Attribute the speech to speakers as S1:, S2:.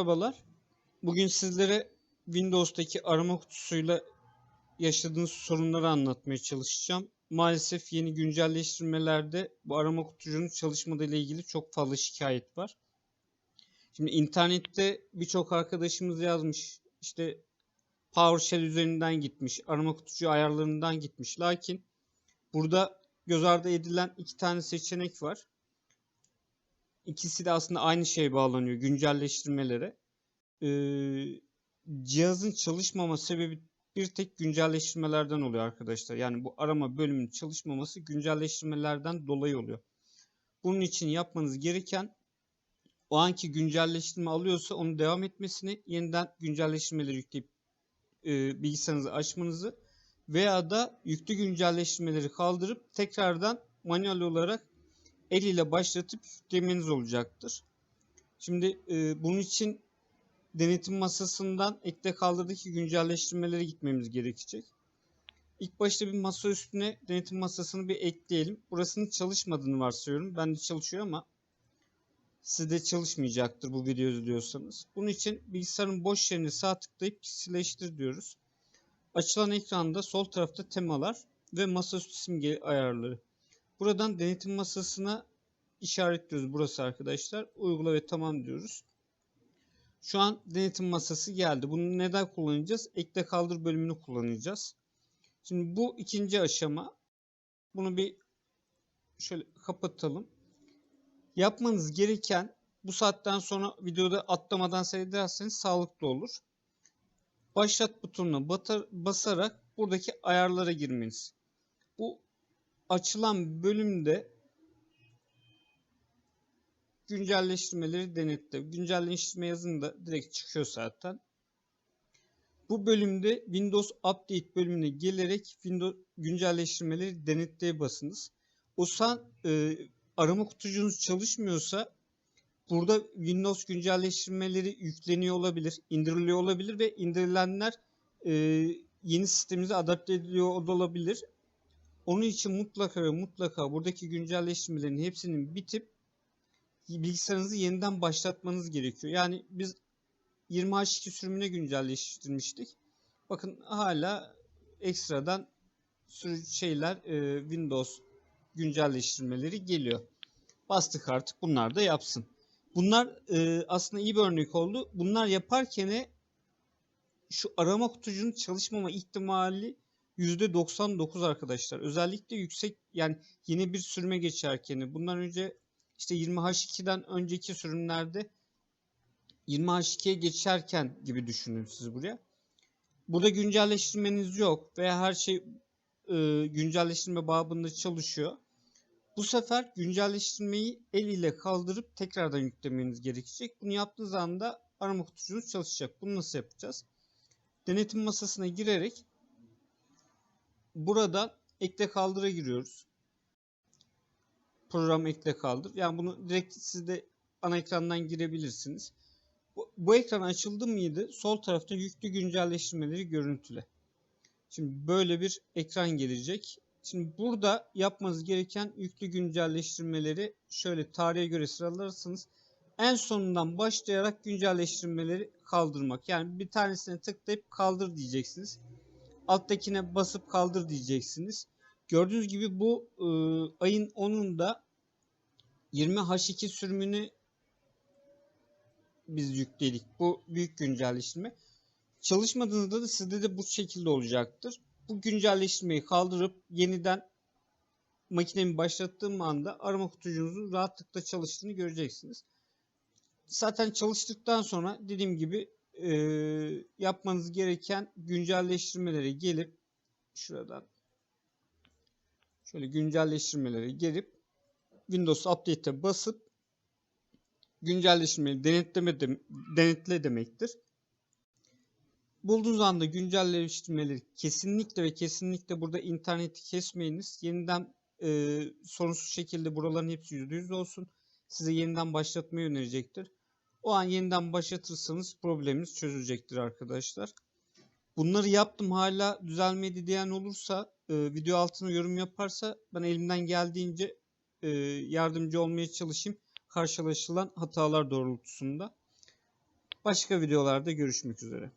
S1: Merhabalar. Bugün sizlere Windows'taki arama kutusuyla yaşadığınız sorunları anlatmaya çalışacağım. Maalesef yeni güncelleştirmelerde bu arama kutucuğunun çalışmadığı ile ilgili çok fazla şikayet var. Şimdi internette birçok arkadaşımız yazmış. İşte PowerShell üzerinden gitmiş, arama kutucu ayarlarından gitmiş. Lakin burada göz ardı edilen iki tane seçenek var. İkisi de aslında aynı şeye bağlanıyor güncelleştirmelere. Ee, cihazın çalışmama sebebi bir tek güncelleştirmelerden oluyor arkadaşlar. Yani bu arama bölümünün çalışmaması güncelleştirmelerden dolayı oluyor. Bunun için yapmanız gereken o anki güncelleştirme alıyorsa onu devam etmesini, yeniden güncelleştirmeleri yükleyip e, bilgisayarınızı açmanızı veya da yüklü güncelleştirmeleri kaldırıp tekrardan manuel olarak el ile başlatıp yüklemeniz olacaktır. Şimdi e, bunun için denetim masasından ekle kaldırdaki güncelleştirmelere gitmemiz gerekecek. İlk başta bir masa üstüne denetim masasını bir ekleyelim. Burasının çalışmadığını varsayıyorum. Ben de çalışıyor ama sizde çalışmayacaktır bu videoyu izliyorsanız. Bunun için bilgisayarın boş yerini sağ tıklayıp kişileştir diyoruz. Açılan ekranda sol tarafta temalar ve masaüstü simge ayarları. Buradan denetim masasına işaretliyoruz burası arkadaşlar. Uygula ve tamam diyoruz. Şu an denetim masası geldi. Bunu neden kullanacağız? Ekle kaldır bölümünü kullanacağız. Şimdi bu ikinci aşama. Bunu bir şöyle kapatalım. Yapmanız gereken bu saatten sonra videoda atlamadan seyrederseniz sağlıklı olur. Başlat butonuna basarak buradaki ayarlara girmeniz. Açılan bölümde güncelleştirmeleri denetle. Güncelleştirme yazında direkt çıkıyor zaten. Bu bölümde Windows Update bölümüne gelerek Windows güncelleştirmeleri denetleye basınız. O san e, arama kutucuğunuz çalışmıyorsa burada Windows güncelleştirmeleri yükleniyor olabilir, indiriliyor olabilir ve indirilenler e, yeni sistemimize adapte ediliyor olabilir. Onun için mutlaka ve mutlaka buradaki güncelleştirmelerin hepsinin bitip bilgisayarınızı yeniden başlatmanız gerekiyor. Yani biz 20H2 sürümüne güncelleştirmiştik. Bakın hala ekstradan şeyler e, Windows güncelleştirmeleri geliyor. Bastık artık bunlar da yapsın. Bunlar e, aslında iyi bir örnek oldu. Bunlar yaparken şu arama kutucuğunun çalışmama ihtimali %99 arkadaşlar. Özellikle yüksek yani yeni bir sürüme geçerken bundan önce işte 20H2'den önceki sürümlerde 20H2'ye geçerken gibi düşünün siz buraya. Burada güncelleştirmeniz yok veya her şey e, güncelleştirme babında çalışıyor. Bu sefer güncelleştirmeyi el ile kaldırıp tekrardan yüklemeniz gerekecek. Bunu yaptığınız anda arama kutucunuz çalışacak. Bunu nasıl yapacağız? Denetim masasına girerek buradan ekle kaldıra giriyoruz. Program ekle kaldır. Yani bunu direkt siz de ana ekrandan girebilirsiniz. Bu, bu ekran açıldı mıydı? Sol tarafta yüklü güncelleştirmeleri görüntüle. Şimdi böyle bir ekran gelecek. Şimdi burada yapmanız gereken yüklü güncelleştirmeleri şöyle tarihe göre sıralarsanız en sonundan başlayarak güncelleştirmeleri kaldırmak. Yani bir tanesine tıklayıp kaldır diyeceksiniz. Alttakine basıp kaldır diyeceksiniz. Gördüğünüz gibi bu e, ayın 10'unda 20H2 sürümünü biz yükledik. Bu büyük güncelleştirme. Çalışmadığınızda da sizde de bu şekilde olacaktır. Bu güncelleştirmeyi kaldırıp yeniden makinemi başlattığım anda arama kutucuğunuzun rahatlıkla çalıştığını göreceksiniz. Zaten çalıştıktan sonra dediğim gibi e, yapmanız gereken güncelleştirmelere gelip şuradan şöyle güncelleştirmelere gelip Windows Update'e basıp güncelleştirmeyi denetleme de, denetle demektir. Bulduğunuz anda güncelleştirmeleri kesinlikle ve kesinlikle burada interneti kesmeyiniz. Yeniden e, sorunsuz şekilde buraların hepsi %100 olsun. Size yeniden başlatmayı önerecektir. O an yeniden başlatırsanız probleminiz çözülecektir arkadaşlar. Bunları yaptım hala düzelmedi diyen olursa e, video altına yorum yaparsa ben elimden geldiğince e, yardımcı olmaya çalışayım karşılaşılan hatalar doğrultusunda. Başka videolarda görüşmek üzere.